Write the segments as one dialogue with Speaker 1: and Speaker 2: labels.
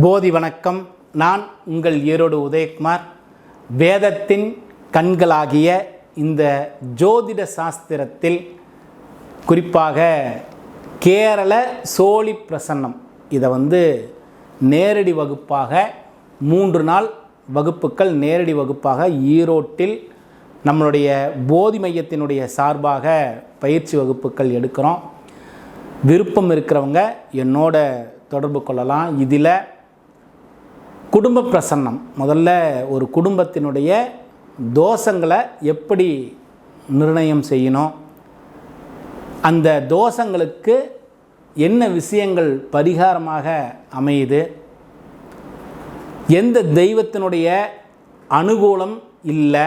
Speaker 1: போதி வணக்கம். நான் உங்கள் ஈரோடு உதயகுமார். வேதத்தின் கண்களாகிய இந்த ஜோதிட சாஸ்திரத்தில் குறிப்பாக கேரள சோழி பிரசன்னம். இதை வந்து நேரடி வகுப்பாக மூன்று நாள் வகுப்புகள் நேரடி வகுப்பாக ஈரோட்டில் நம்மளுடைய போதி மையத்தினுடைய சார்பாக பயிற்சி வகுப்புகள் எடுக்கிறோம். விருப்பம் இருக்கிறவங்க என்னோட தொடர்பு கொள்ளலாம். இதில் குடும்ப பிரசன்னம். முதல்ல ஒரு குடும்பத்தினுடைய தோஷங்களை எப்படி நிர்ணயம் செய்யணும்? அந்த தோஷங்களுக்கு என்ன விஷயங்கள் பரிகாரமாக அமையுது? எந்த தெய்வத்தினுடைய அனுகூலம் இல்லை?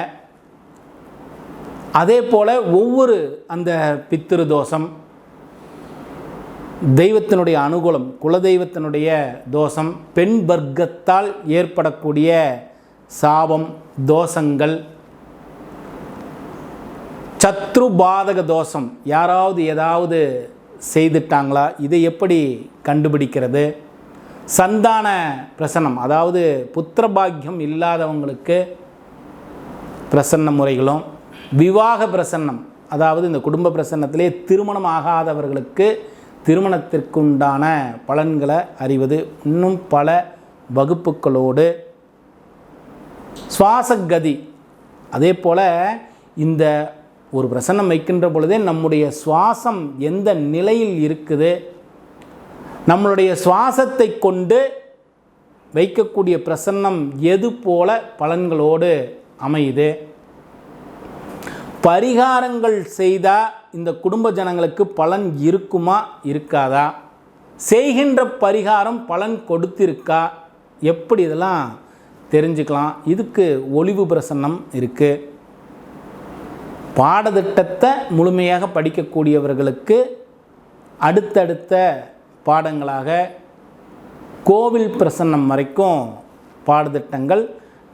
Speaker 1: அதே போல் ஒவ்வொரு அந்த பித்திரு தோஷம் தெய்வத்தினுடைய அனுகூலம் குலதெய்வத்தினுடைய தோஷம் பெண் வர்க்கத்தால் ஏற்படக்கூடிய சாபம் தோஷங்கள். சத்ரு பாதக தோஷம் யாராவது ஏதாவது செய்துட்டாங்களா? இதை எப்படி கண்டுபிடிக்கிறது? சந்தான பிரசன்னம் அதாவது புத்திர பாக்கியம் இல்லாதவங்களுக்கு பிரசன்ன முறைகளும் விவாக பிரசன்னம் அதாவது இந்த குடும்ப பிரசன்னத்திலே திருமணம் ஆகாதவர்களுக்கு திருமணத்திற்குண்டான பலன்களை அறிவது இன்னும் பல வகுப்புகளோடு. சுவாசகதி. அதே போல் இந்த ஒரு பிரசன்னம் வைக்கின்ற பொழுதே நம்முடைய சுவாசம் எந்த நிலையில் இருக்குது? நம்மளுடைய சுவாசத்தை கொண்டு வைக்கக்கூடிய பிரசன்னம் எது போல பலன்களோடு அமையுது? பரிகாரங்கள் செய்தால் இந்த குடும்ப ஜனங்களுக்கு பலன் இருக்குமா இருக்காதா? செய்கின்ற பரிகாரம் பலன் கொடுத்திருக்கா? எப்படி இதெல்லாம் தெரிஞ்சுக்கலாம்? இதுக்கு ஒளிவு பிரசன்னம் இருக்குது பாடத்திட்டத்தை முழுமையாக படிக்கக்கூடியவர்களுக்கு அடுத்தடுத்த பாடங்களாக கோவில் பிரசன்னம் வரைக்கும் பாடத்திட்டங்கள்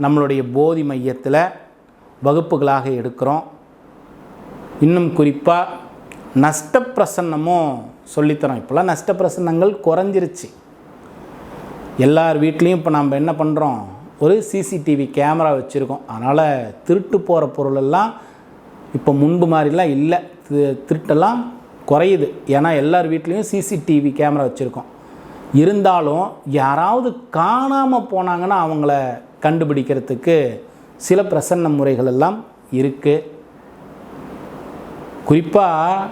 Speaker 1: நம்மளுடைய போதி மையத்தில் வகுப்புகளாக எடுக்கிறோம். இன்னும் குறிப்பாக நஷ்டப்பிரசன்னமும் சொல்லித்தரோம். இப்போல்லாம் நஷ்டப்பிரசன்னங்கள் குறைஞ்சிருச்சு. எல்லார் வீட்லேயும் இப்போ நம்ம என்ன பண்ணுறோம் ஒரு சிசிடிவி கேமரா வச்சுருக்கோம். அதனால் திருட்டு போகிற பொருளெல்லாம் இப்போ முன்பு மாதிரிலாம் இல்லை. தி- திருட்டெல்லாம் குறையுது. ஏன்னா எல்லார் வீட்லேயும் சிசிடிவி கேமரா வச்சுருக்கோம். இருந்தாலும் யாராவது காணாமல் போனாங்கன்னா அவங்கள கண்டுபிடிக்கிறதுக்கு சில பிரசன்ன முறைகள் எல்லாம் இருக்குது குறிப்பாக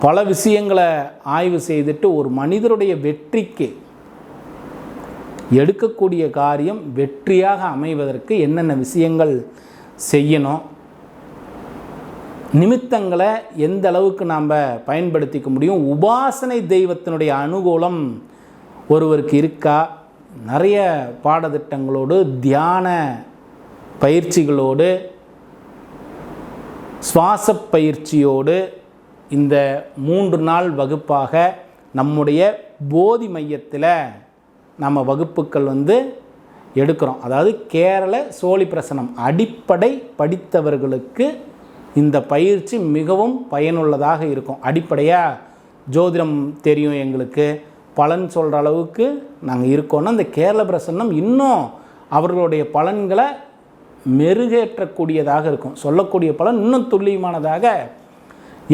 Speaker 1: பல விஷயங்களை ஆய்வு செய்துட்டு ஒரு மனிதருடைய வெற்றிக்கு எடுக்கக்கூடிய காரியம் வெற்றியாக அமைவதற்கு என்னென்ன விஷயங்கள் செய்யணும்? நிமித்தங்களை எந்த அளவுக்கு நாம் பயன்படுத்திக்க முடியும்? உபாசனை தெய்வத்தினுடைய அனுகூலம் ஒருவருக்கு இருக்கா? நிறைய பாடத்திட்டங்களோடு தியான பயிற்சிகளோடு சுவாச பயிற்சியோடு இந்த மூன்று நாள் வகுப்பாக நம்முடைய போதி மையத்தில் நம்ம வகுப்புகள் வந்து எடுக்கிறோம். அதாவது கேரள சோழி பிரசனம் அடிப்படை படித்தவர்களுக்கு இந்த பயிற்சி மிகவும் பயனுள்ளதாக இருக்கும். அடிப்படையாக ஜோதிடம் தெரியும் எங்களுக்கு. பலன் சொல்கிற அளவுக்கு நாங்கள் இருக்கோன்னா இந்த கேரள பிரசன்னம் இன்னும் அவர்களுடைய பலன்களை மெருகேற்றக்கூடியதாக இருக்கும். சொல்லக்கூடிய பலன் இன்னும் துல்லியமானதாக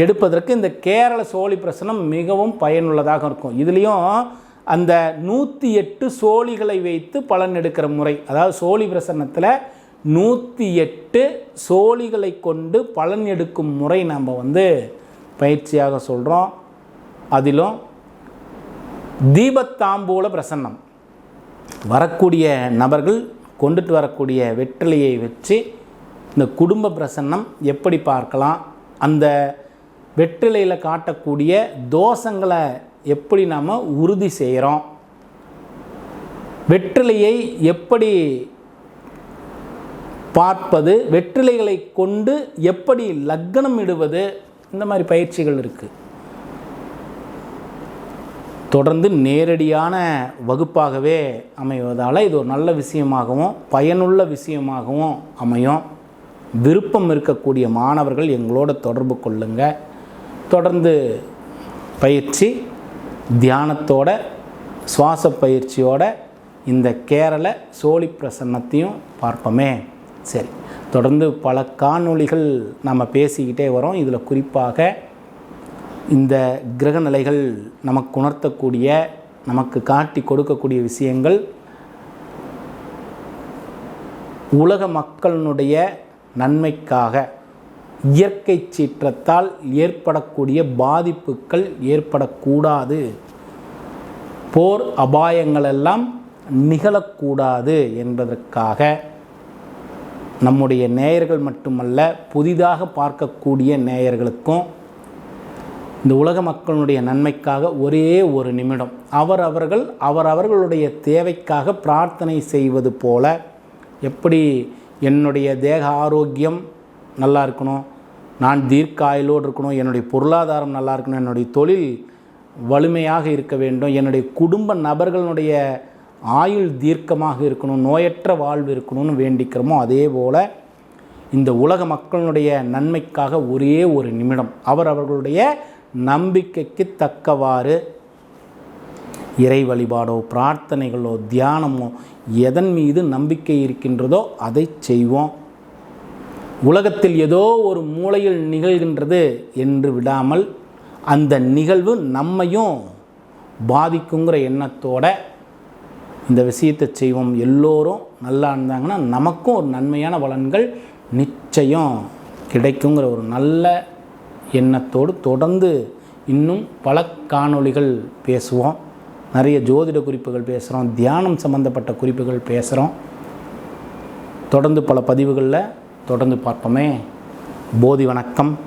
Speaker 1: எடுப்பதற்கு இந்த கேரள சோழி பிரசனம் மிகவும் பயனுள்ளதாக இருக்கும். இதுலேயும் அந்த நூற்றி எட்டு சோழிகளை வைத்து பலன் எடுக்கிற முறை அதாவது சோழி பிரசன்னத்தில் நூற்றி எட்டு சோழிகளை கொண்டு பலன் எடுக்கும் முறை நாம் வந்து பயிற்சியாக சொல்கிறோம் அதிலும் தீபத்தாம்பூல பிரசன்னம். வரக்கூடிய நபர்கள் கொண்டுட்டு வரக்கூடிய வெற்றிலையை வச்சு இந்த குடும்ப பிரசன்னம் எப்படி பார்க்கலாம்? அந்த வெற்றிலையில் காட்டக்கூடிய தோஷங்களை எப்படி நாம் உறுதி செய்கிறோம் வெற்றிலையை எப்படி பார்ப்பது? வெற்றிலைகளை கொண்டு எப்படி லக்கணம் இடுவது? இந்த மாதிரி பயிற்சிகள் இருக்குது தொடர்ந்து நேரடியான வகுப்பாகவே அமைவதால் இது ஒரு நல்ல விஷயமாகவும் பயனுள்ள விஷயமாகவும் அமையும். விருப்பம் இருக்கக்கூடிய மாணவர்கள் எங்களோட தொடர்பு கொள்ளுங்க. தொடர்ந்து பயிற்சி தியானத்தோட சுவாச பயிற்சியோட இந்த கேரள சோழி பிரசன்னத்தையும் பார்ப்போமே. சரி தொடர்ந்து பல காணொளிகள் நம்ம பேசிக்கிட்டே வரோம். இதில் குறிப்பாக இந்த கிரகநிலைகள் நமக்கு உணர்த்தக்கூடிய நமக்கு காட்டி கொடுக்கக்கூடிய விஷயங்கள் உலக மக்களினுடைய நன்மைக்காக இயற்கை சீற்றத்தால் ஏற்படக்கூடிய பாதிப்புகள் ஏற்படக்கூடாது. போர் அபாயங்களெல்லாம் நிகழக்கூடாது என்பதற்காக நம்முடைய நேயர்கள் மட்டுமல்ல புதிதாக பார்க்கக்கூடிய நேயர்களுக்கும் இந்த உலக மக்களுடைய நன்மைக்காக ஒரே ஒரு நிமிடம். அவர் அவர்கள் அவர் அவர்களுடைய தேவைக்காக பிரார்த்தனை செய்வது போல எப்படி என்னுடைய தேக ஆரோக்கியம் நல்லா இருக்கணும் நான் தீர்க்காயலோடு இருக்கணும் என்னுடைய பொருளாதாரம் நல்லா இருக்கணும் என்னுடைய தொழில் வலிமையாக இருக்க வேண்டும் என்னுடைய குடும்ப நபர்களுடைய ஆயுள் தீர்க்கமாக இருக்கணும் நோயற்ற வாழ்வு இருக்கணும்னு வேண்டிக்கிறோமோ அதே போல் இந்த உலக மக்களுடைய நன்மைக்காக ஒரே ஒரு நிமிடம். அவர் அவர்களுடைய நம்பிக்கைக்கு தக்கவாறு இறை வழிபாடோ பிரார்த்தனைகளோ தியானமோ எதன் மீது நம்பிக்கை இருக்கின்றதோ அதை செய்வோம். உலகத்தில் ஏதோ ஒரு மூலையில் நிகழ்கின்றது என்று விடாமல் அந்த நிகழ்வு நம்மையும் பாதிக்குங்கிற எண்ணத்தோட இந்த விஷயத்தை செய்வோம். எல்லோரும் நல்லா இருந்தாங்கன்னா நமக்கும் ஒரு நன்மையான பலன்கள் நிச்சயம் கிடைக்குங்கிற ஒரு நல்ல எண்ணத்தோடு தொடர்ந்து இன்னும் பல காணொளிகள் பேசுவோம். நிறைய ஜோதிட குறிப்புகள் பேசுகிறோம் தியானம் சம்பந்தப்பட்ட குறிப்புகள் பேசுகிறோம் தொடர்ந்து பல பதிவுகளில் தொடர்ந்து பார்ப்போமே. போதி வணக்கம்.